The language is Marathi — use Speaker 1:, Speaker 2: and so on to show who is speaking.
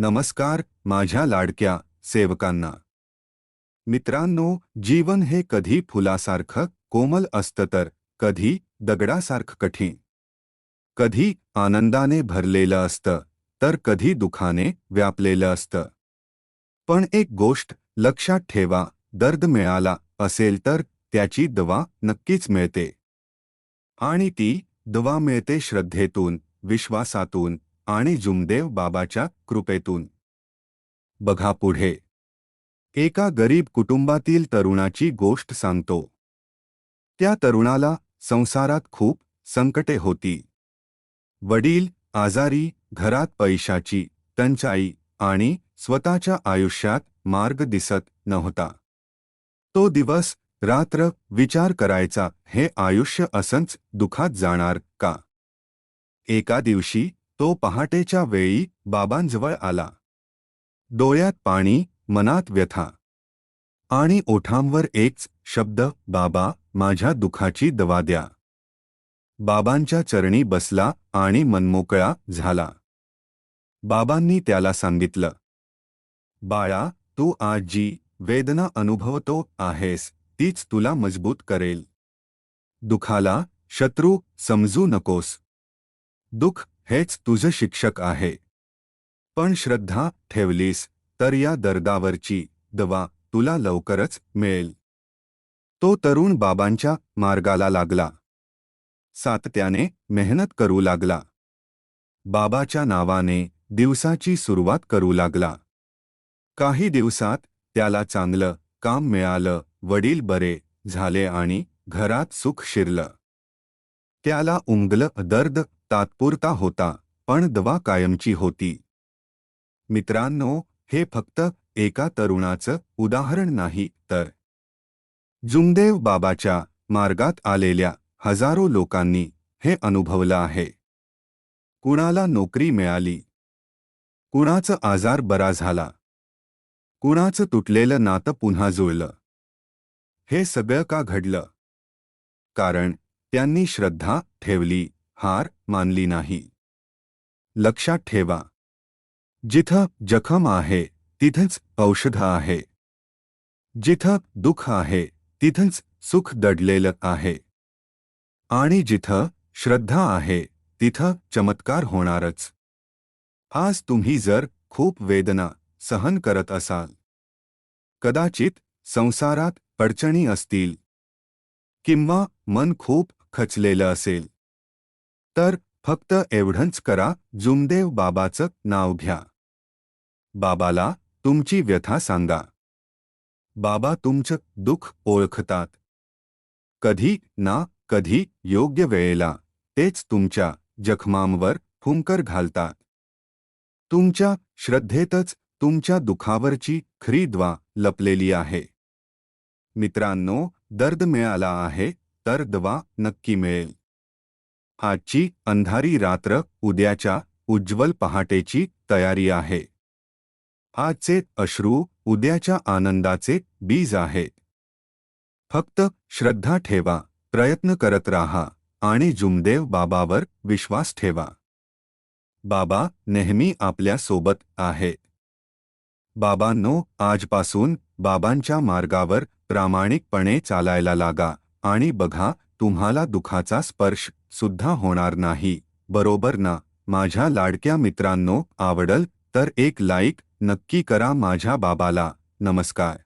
Speaker 1: नमस्कार माझ्या लाडक्या सेवकांना. मित्रांनो जीवन हे कधी फुलासारखं कोमल असतं तर कधी दगडासारखं कठीण. कधी आनंदाने भरलेलं असतं तर कधी दुखाने व्यापलेलं असतं. पण एक गोष्ट लक्षात ठेवा दर्द मिळाला असेल तर त्याची दवा नक्कीच मिळते. आणि ती दवा मिळते श्रद्धेतून विश्वासातून आणि जुमदेव बाबाच्या कृपेतून. बघा पुढे. एका गरीब कुटुंबातील तरुणाची गोष्ट सांगतो. त्या तरुणाला संसारात खूप संकटे होती. वडील आजारी घरात पैशाची टंचाई आणि स्वतःच्या आयुष्यात मार्ग दिसत नव्हता. तो दिवस रात्र विचार करायचा हे आयुष्य असंच दुखात जाणार का? एका दिवशी तो पहाटेच्या वेळी बाबांजवळ आला. डोळ्यात पाणी मनात व्यथा. आणि ओठांवर एकच शब्द बाबा माझ्या दुखाची दवा द्या. बाबांच्या चरणी बसला आणि मनमोकळा झाला. बाबांनी त्याला सांगितलं बाळा तू आज जी वेदना अनुभवतो आहेस तीच तुला मजबूत करेल. दुखाला शत्रू समजू नकोस. दुःख हेच तुझं शिक्षक आहे. पण श्रद्धा ठेवलीस तर या दर्दावरची दवा तुला लवकरच मिळेल. तो तरुण बाबांच्या मार्गाला लागला. सातत्याने मेहनत करू लागला. बाबाच्या नावाने दिवसाची सुरुवात करू लागला. काही दिवसात त्याला चांगलं काम मिळालं वडील बरे झाले आणि घरात सुख शिरलं. त्याला उमगलं दर्द तात्पुरता होता पण दवा कायमची होती. मित्रांनो हे फक्त एका तरुणाचं उदाहरण नाही तर जुमदेव बाबाच्या मार्गात आलेल्या हजारो लोकांनी हे अनुभवलं आहे. कुणाला नोकरी मिळाली? कुणाचं आजार बरा झाला? कुणाचं तुटलेलं नातं पुन्हा जुळलं? हे सगळं का घडलं? कारण त्यांनी श्रद्धा ठेवली. हार मानली नाही. लक्षात ठेवा. जिथं जखम आहे तिथंच औषध आहे. जिथं दुःख आहे तिथंच सुख दडलेलं आहे. आणि जिथं श्रद्धा आहे तिथं चमत्कार होणारच. आज तुम्ही जर खूप वेदना सहन करत असाल कदाचित संसारात अडचणी असतील किंवा मन खूप खचलेलं असेल तर फक्त एवढंच करा जुमदेव बाबाचं नाव घ्या. बाबाला तुमची व्यथा सांगा. बाबा तुमचं दुःख ओळखतात. कधी ना कधी योग्य वेळेला तेच तुमच्या जखमांवर फुंकर घालतात. तुमच्या श्रद्धेतच तुमच्या दुखावरची खरी द्वा लपलेली आहे. मित्रांनो दर्द मिळाला आहे तर दवा नक्की मिळेल. आजची अंधारी रात्र उद्याच्या उज्ज्वल पहाटेची तयारी आहे. आजचे अश्रू उद्याच्या आनंदाचे बीज आहे. फक्त श्रद्धा ठेवा प्रयत्न करत राहा आणि जुमदेव बाबावर विश्वास ठेवा. बाबा नेहमी आपल्यासोबत आहे. बाबांनो आजपासून बाबांच्या मार्गावर प्रामाणिकपणे चालायला लागा आणि बघा तुम्हाला दुखाचा स्पर्श सुद्धा होणार नाही. बरोबर ना? माझ्या लाडक्या मित्रांनो आवडल तर एक लाईक नक्की करा माझ्या बाबाला. नमस्कार.